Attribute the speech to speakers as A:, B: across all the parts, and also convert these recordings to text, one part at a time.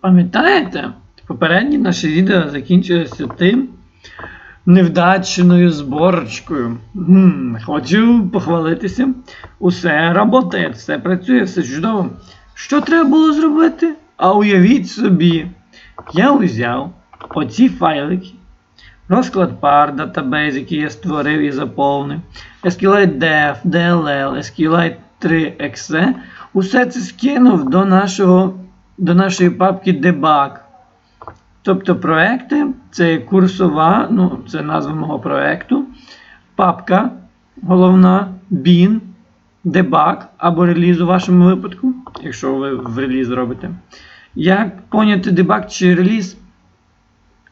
A: Пам'ятаєте? Попереднє наше відео закінчилося тим невдачною зборочкою. М, Хочу похвалитися. Усе роботає, все працює, все чудово. Що треба було зробити? А уявіть собі, я взяв оці файлики, розклад пар, датабейс, який я створив і заповнив, SQLite DLL, SQLite 3 exe, усе це скинув до, нашого, до нашої папки Debug. Тобто проекти це курсова, ну, це назва мого проекту, папка головна, bin, debug або реліз у вашому випадку, якщо ви в реліз робите. Як поняти дебаг чи реліз?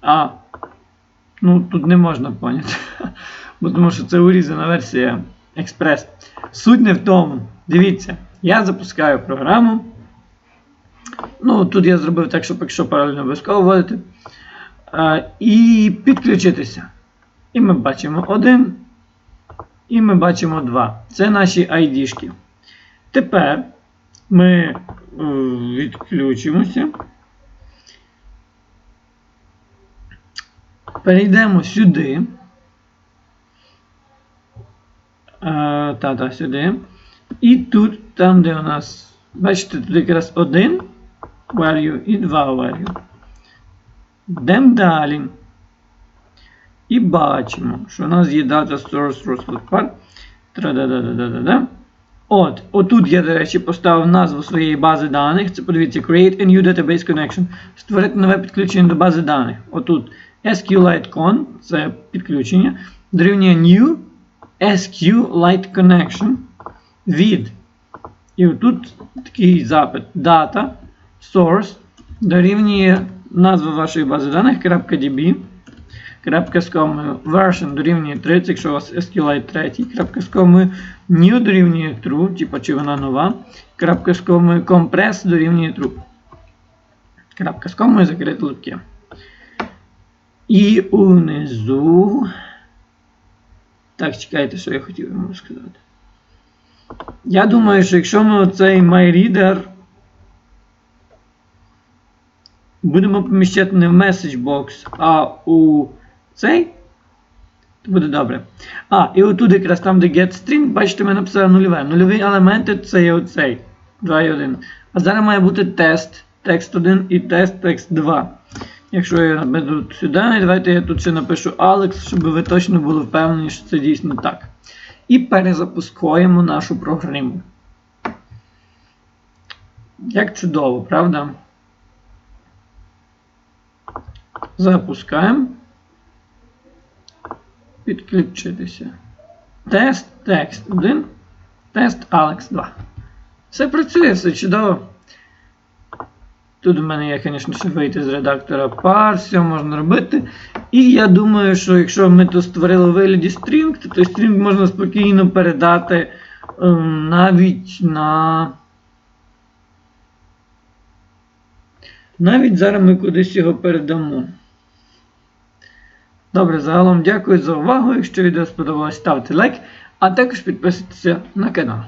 A: А, ну тут не можна поняти. Бо тому що це урізана версія Express. Суть не в тому. Дивіться, я запускаю програму. Ну, тут я зробив так, щоб якщо паралельно обов'язково вводити. І підключитися. І ми бачимо один. І ми бачимо два. Це наші ID-шки. Тепер ми е, відключимося. Перейдемо сюди. Е, Та-та, сюди. І тут, там, де у нас, бачите, тут якраз один value і два value. Йдемо далі. І бачимо, що у нас є data source part. От, отут я, до речі, поставив назву своєї бази даних. Це подивіться, Create a new database connection. Створити нове підключення до бази даних. Отут SQLiteCon, це підключення. Дорівнює New SQLite Connection від. І отут такий запит data source дорівнює назва вашої бази даних .db крапка version дорівнює 30, якщо у вас SQLite 3, крапка new дорівнює true, типа чи вона нова, крапка compress дорівнює true. Крапка з закрити липки. І унизу. Так, чекайте, що я хотів вам розказати. Я думаю, що якщо ми оцей MyReader будемо поміщати не в MessageBox, а у цей, буде добре. А, і отут якраз там, де getString, бачите, ми написали нульове. Нульові елементи це є оцей. 2 і 1. А зараз має бути тест, текст 1 і тест, текст 2. Якщо я набеду сюди, давайте я тут ще напишу Alex, щоб ви точно були впевнені, що це дійсно так. І перезапускаємо нашу програму. Як чудово, правда? Запускаємо. Підключитися. Тест текст 1. Тест Alex 2. Все працює, все чудово. Тут у мене є, звісно, ще вийти з редактора par, все можна робити. І я думаю, що якщо ми тут створили вигляді string, то string можна спокійно передати ем, навіть на. Навіть зараз ми кудись його передамо. Добре, загалом дякую за увагу. Якщо відео сподобалось, ставте лайк, а також підписуйтесь на канал.